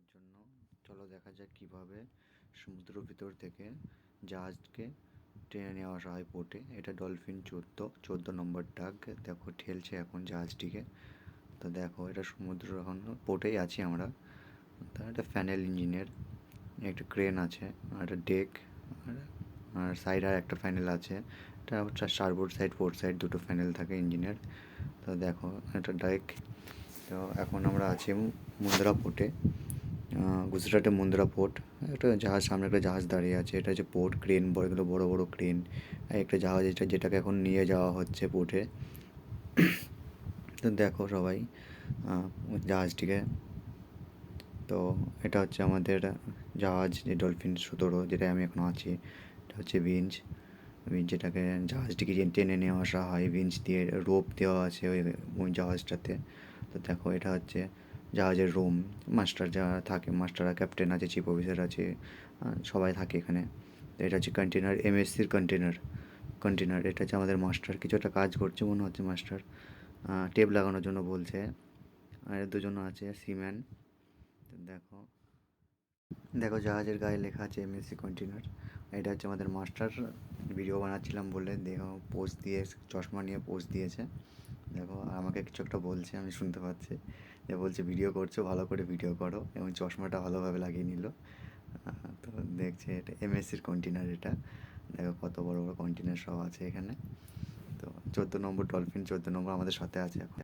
করার জন্য। চলো দেখা যাক কীভাবে সমুদ্র ভিতর থেকে জাহাজকে টেনে নিয়ে আসা হয় পোর্টে এটা ডলফিন চোদ্দ চোদ্দ নম্বর ডাক। দেখো, ঠেলছে এখন জাহাজটিকে। তো দেখো, এটা সমুদ্র এখন পোর্টেই আছি আমরা। তার একটা ফ্যানেল ইঞ্জিনের একটা ক্রেন আছে, আর একটা ডেক আর সাইড আর একটা ফ্যানেল আছে। এটা হচ্ছে সাইড ফোর সাইড দুটো ফ্যানেল থাকে ইঞ্জিনের তো দেখো, একটা ডেক তো এখন আমরা আছি মুন্দ্রা পোর্টে গুজরাটে মুন্দ্রা পোর্ট একটা জাহাজ, সামনে একটা জাহাজ দাঁড়িয়ে আছে, এটা হচ্ছে পোর্ট ক্রেন বড় এগুলো বড়ো বড়ো ক্রেন একটা জাহাজ এটা যেটাকে এখন নিয়ে যাওয়া হচ্ছে পোর্টে তো দেখো সবাই জাহাজটিকে। তো এটা হচ্ছে আমাদের জাহাজ, যে ডলফিন সুতোরো যেটায় আমি এখন আছি, এটা হচ্ছে বিঞ্জ বিঞ্জ যেটাকে জাহাজটিকে টেনে নিয়ে আসা হয় বিঞ্জ দিয়ে রোপ দেওয়া আছে ওই জাহাজটাতে। তো দেখো এটা হচ্ছে জাহাজের রুম মাস্টার যারা থাকে মাস্টাররা ক্যাপ্টেন আছে চিফ অফিসার আছে সবাই থাকে এখানে। এটা হচ্ছে কন্টেনার এমএসসির কন্টেনার কন্টেনার এটা হচ্ছে আমাদের মাস্টার কিছু একটা কাজ করছে, মনে হচ্ছে মাস্টার টেপ লাগানোর জন্য বলছে। আর দুজন আছে সিম্যান দেখো। দেখো, জাহাজের গায়ে লেখা আছে এমএসসি কন্টেনার এটা হচ্ছে আমাদের মাস্টার ভিডিও বানাচ্ছিলাম বলে দেখো পোস্ট দিয়ে, চশমা নিয়ে পোস্ট দিয়েছে। দেখো আমাকে কিছু একটা বলছে, আমি শুনতে পাচ্ছি। যে বলছে, ভিডিও করছ, ভালো করে ভিডিও করো। এবং চশমাটা ভালোভাবে লাগিয়ে নিল। তো দেখছে এটা এমএসসির কন্টেনার এটা। দেখো, কত বড় বড় কন্টেনার সব আছে এখানে। তো চোদ্দ নম্বর ডলফিন চোদ্দ নম্বর আমাদের সাথে আছে এখন।